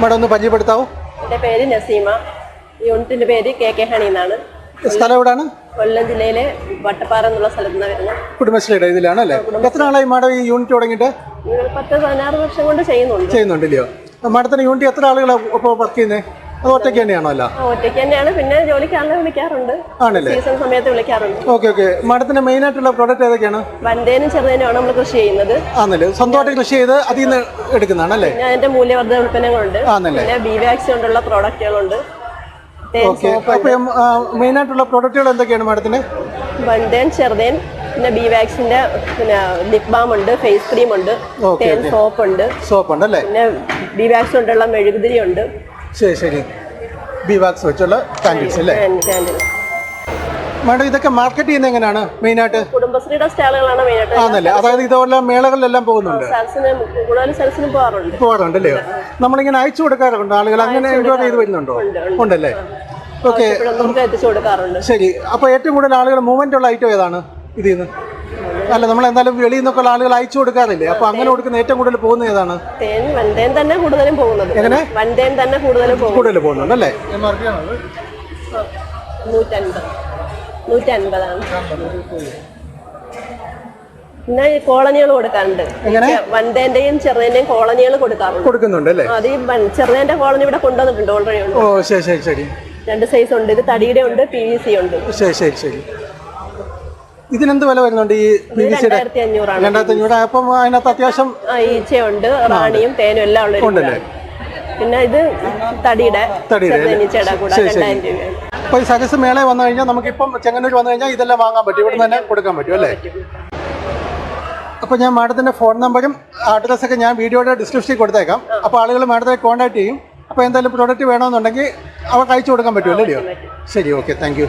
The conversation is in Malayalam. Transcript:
മാഡം ഒന്ന് പരിചയപ്പെടുത്താവോ? എന്റെ പേര് നസീമ. യൂണിറ്റിന്റെ പേര് കെ കെ ഹണി എന്നാണ്. സ്ഥലം എവിടെയാണ് കൊല്ലം ജില്ലയിലെ വട്ടപ്പാറ എന്നുള്ള സ്ഥലത്ത് നിന്ന് വരുന്നത്. കുടുംബശ്രീയുടെ ഇതിലാണ് അല്ലേ? എത്ര നാളായി മാഡം ഈ യൂണിറ്റ് തുടങ്ങിയിട്ട്? പത്ത് പതിനാറ് വർഷം കൊണ്ട് ചെയ്യുന്നുണ്ട്. ചെയ്യുന്നുണ്ടല്ലോ മാഡത്തിന് യൂണിറ്റ് എത്ര ആളുകളാണ് ഇപ്പോൾ വർക്ക് ചെയ്യുന്നത്? ഒറ്റയ്ക്ക് തന്നെയാണോ അല്ല? ഒറ്റയ്ക്ക് തന്നെയാണ്. പിന്നെ ജോലിക്കാരനെ വിളിക്കാറുണ്ട്. ആണല്ലേ? സീസൺ സമയത്ത് വിളിക്കാറുണ്ട്. Okay okay. മാഡത്തിന്റെ മെയിൻ ആയിട്ടുള്ള പ്രോഡക്റ്റ് ഏതൊക്കെയാണ്? വന്തേനും ചെറുതേനുമാണ് നമ്മൾ കൃഷി ചെയ്യുന്നത്. ആണല്ലേ? സ്വന്തമായിട്ട് കൃഷി ചെയ്ത് അതിൽ നിന്ന് എടുക്കുന്നതാണ് അല്ലേ പിന്നെ അതിന്റെ മൂല്യവർദ്ധന ഉൽപ്പന്നങ്ങളുണ്ട്. ആണല്ലേ? പിന്നെ ബി വാക്സ് കൊണ്ടുള്ള പ്രോഡക്റ്റുകളുണ്ട് ഓക്കെ. അപ്പം മെയിൻ ആയിട്ടുള്ള പ്രോഡക്റ്റുകൾ എന്തൊക്കെയാണ് മാഡത്തിന്? വണ്ടേൻ ചെറുതേൻ പിന്നെ ബി വാക്സിന്റെ പിന്നെ ലിപ് ബാം ഉണ്ട് ഫേസ് ക്രീം ഉണ്ട് സോപ്പ് ഉണ്ട്. സോപ്പ് ഉണ്ട് അല്ലേ പിന്നെ ബി വാക്സ് കൊണ്ടുള്ള മെഴുകുതിരി ഉണ്ട്. ശരി ശരി. ബി വാക്സ് വെച്ചുള്ള കാൻഡിൽസ് അല്ലേ? മാഡം ഇതൊക്കെ മാർക്കറ്റ് ചെയ്യുന്നത് എങ്ങനെയാണ്? മെയിനായിട്ട്? കുടുംബശ്രീയുടെ സ്റ്റാളുകളാണ് മെയിനായിട്ട്. ആണല്ലേ? അതായത് ഇതുപോലെ മേളകളിലെല്ലാം പോകുന്നുണ്ട്. പോകാറുണ്ട്. പോകാറുണ്ട് അല്ലേ നമ്മളിങ്ങനെ അയച്ചു കൊടുക്കാറുണ്ട് ആളുകൾ അങ്ങനെ എൻക്വയറി ചെയ്ത് വരുന്നുണ്ടോ? ഉണ്ടല്ലേ? ഓക്കെ ശരി. അപ്പോൾ ഏറ്റവും കൂടുതൽ ആളുകൾ മൂവ്മെന്റ് ഉള്ള ഐറ്റം ഏതാണ്? ഇതിൽ നിന്ന് അല്ല നമ്മൾ എന്തായാലും വെളിയിൽ നിന്നൊക്കെ ഉള്ള ആളുകൾ അയച്ചു കൊടുക്കാറില്ലേ? അപ്പൊ അങ്ങനെ കൊടുക്കുന്ന ഏറ്റവും കൂടുതൽ പോകുന്ന ഏതാണ്? തേൻ വണ്ടേൻ തന്നെ കൂടുതലും പോകുന്നത്. എങ്ങനെ? വണ്ടേൻ തന്നെ കൂടുതലും കൂടുതൽ പോകുന്നുണ്ട് അല്ലേ? നൂറ്റൻപത്. നൂറ്റൻപതാണ്. പിന്നെ ഈ കോളനികൾ കൊടുക്കാറുണ്ട്. എങ്ങനെ? വൻതേന്റെയും ചെറുതേന്റെയും കോളനികൾ കൊടുക്കാറുണ്ട്. കൊടുക്കുന്നുണ്ട് അല്ലേ? അത് ഈ വൻ- ചെറുതേന്റെ കോളനി ഇവിടെ കൊണ്ടുവന്നിട്ടുണ്ട് ഓൾറെഡി ഉണ്ട്. ഓ ശരി ശരി ശരി. രണ്ട് സൈസ് ഉണ്ട്. ഇത് തടിയുടെ ഉണ്ട് പി വി സി ഉണ്ട്. ശരി ശരി ശരി. ഇതിനെന്ത് വില വരുന്നുണ്ട് ഈ പി വി സിയുടെ രണ്ടായിരത്തി അഞ്ഞൂറാണ് രണ്ടായിരത്തി അഞ്ഞൂറ് അപ്പം അതിനകത്ത് അത്യാവശ്യം ആ ഈച്ചയുണ്ട് റാണിയും തേനും എല്ലാം ഉള്ള ഒരു ഉണ്ടല്ലേ? പിന്നെ ഇത് തടിയുടെ തടിയുടെ അല്ലേ? ചെറുതേനീച്ചയുടെ കൂടെ ശരി, ശരി. രണ്ടായിരം രൂപയാണ്. അപ്പോൾ ഈ സരസ് മേളയിൽ വന്നു കഴിഞ്ഞാൽ നമുക്കിപ്പം ചെങ്ങന്നൂർ വന്നു കഴിഞ്ഞാൽ ഇതെല്ലാം വാങ്ങാൻ പറ്റും. ഇവിടെ തന്നെ കൊടുക്കാൻ പറ്റും അല്ലേ? അപ്പൊ ഞാൻ മാഡത്തിന്റെ ഫോൺ നമ്പറും അഡ്രസ്സൊക്കെ ഞാൻ വീഡിയോയുടെ ഡിസ്ക്രിപ്ഷനിൽ കൊടുത്തേക്കാം. അപ്പൊ ആളുകൾ മാഡത്തെ കോൺടാക്ട് ചെയ്യും. അപ്പൊ എന്തായാലും പ്രോഡക്റ്റ് വേണമെന്നുണ്ടെങ്കിൽ അവർക്ക് അയച്ചു കൊടുക്കാൻ പറ്റുമല്ലോ അല്ലയോ ശരി ഓക്കെ താങ്ക് യു